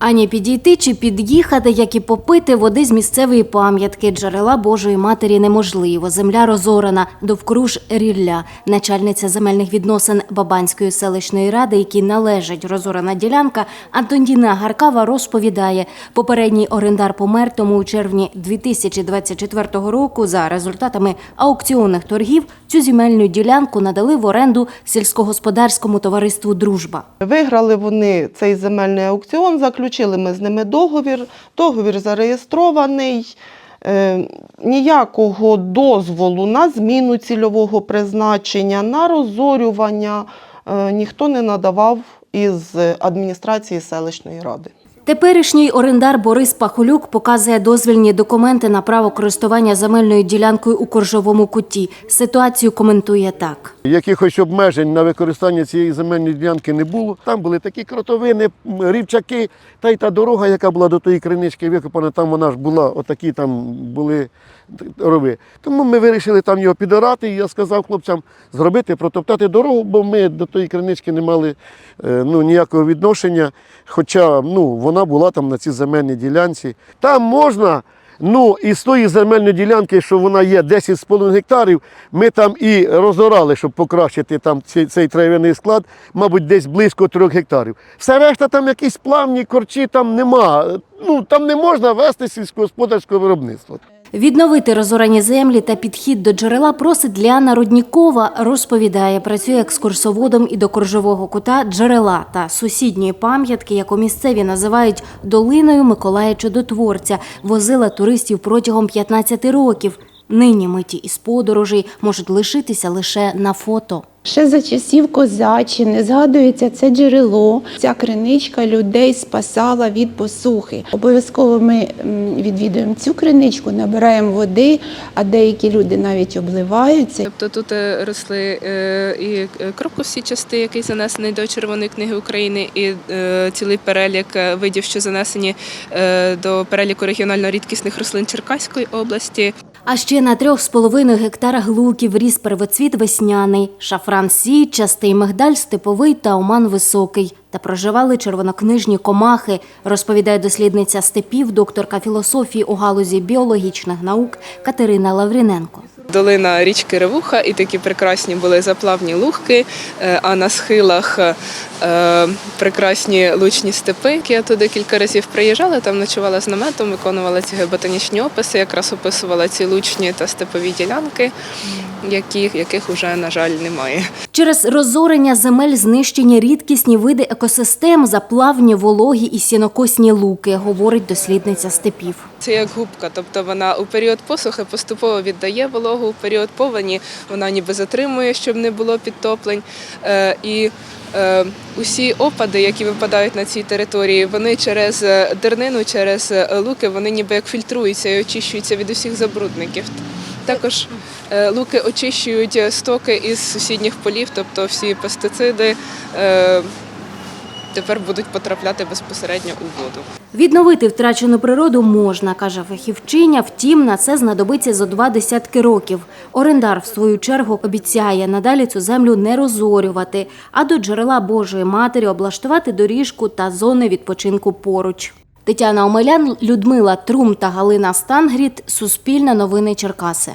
Ані підійти чи під'їхати, як і попити води з місцевої пам'ятки. Джерела Божої Матері неможливо. Земля розорана, довкруж рілля. Начальниця земельних відносин Бабанської селищної ради, якій належить розорана ділянка, Антоніна Гаркава розповідає, попередній орендар помер, тому у червні 2024 року за результатами аукціонних торгів цю земельну ділянку надали в оренду сільськогосподарському товариству Дружба. Виграли вони цей земельний аукціон, заключили ми з ними договір. Договір зареєстрований. Е, ніякого дозволу на зміну цільового призначення, на розорювання е, ніхто не надавав із адміністрації селищної ради. Теперішній орендар Борис Пахолюк показує дозвільні документи на право користування земельною ділянкою у Коржовому куті. Ситуацію коментує так. Якихось обмежень на використання цієї земельної ділянки не було. Там були такі кротовини, рівчаки, та й та дорога, яка була до тої кринички викопана, там вона ж була, отакі там були рови. Тому ми вирішили там його підорати, і я сказав хлопцям зробити, протоптати дорогу, бо ми до тої кринички не мали е, ну, ніякого відношення. Хоча ну, вона була там на цій земельній ділянці. Там можна. Ну, і з тої земельної ділянки, що вона є 10,5 гектарів, ми там і розорали, щоб покращити там цей, цей трав'яний склад, мабуть, десь близько 3 гектарів. Все решта там якісь плавні корчі, там нема. Ну, там не можна вести сільськогосподарське виробництво. Відновити розорані землі та підхід до джерела просить Ліана Руднікова. Розповідає, працює екскурсоводом і до Коржового кута джерела та сусідньої пам'ятки, яку місцеві називають долиною Миколая Чудотворця. Возила туристів протягом 15 років. Нині миті із подорожей можуть лишитися лише на фото. Ще за часів Козаччини згадується це джерело. Ця криничка людей спасала від посухи. Обов'язково ми відвідуємо цю криничку, набираємо води, а деякі люди навіть обливаються. Тобто тут е, росли е, і е, крокус січастий, який занесений до Червоної книги України, і цілий перелік видів, що занесені до переліку регіонально рідкісних рослин Черкаської області. А ще на трьох з половиною гектарах луків ріс первоцвіт весняний, шафран січастий, мигдаль степовий та оман високий. Та проживали червонокнижні комахи, розповідає дослідниця степів, докторка філософії у галузі біологічних наук Катерина Лавріненко. Долина річки Ревуха, і такі прекрасні були заплавні лугки, е, а на схилах е, прекрасні лучні степи. Я туди кілька разів приїжджала, там ночувала з наметом, виконувала ці ботанічні описи, якраз описувала ці лучні та степові ділянки, яких, яких вже, на жаль, немає. Через розорення земель знищені рідкісні види екосистем, заплавні, вологі і сінокосні луки, говорить дослідниця степів. Це як губка, тобто вона у період посухи поступово віддає вологу, у період повені вона ніби затримує, щоб не було підтоплень. Е, і е, усі опади, які випадають на цій території, вони через е, дернину, через луки, вони ніби як фільтруються і очищуються від усіх забрудників. Також луки очищують е, стоки із сусідніх полів, тобто всі пестициди. е, Тепер будуть потрапляти безпосередньо у воду. Відновити втрачену природу можна, каже фахівчиня. Втім, на це знадобиться зо два десятки років. Орендар, в свою чергу, обіцяє надалі цю землю не розорювати, а до джерела Божої Матері облаштувати доріжку та зони відпочинку поруч. Тетяна Омелян, Людмила Трум та Галина Стангріт. Суспільне новини Черкаси.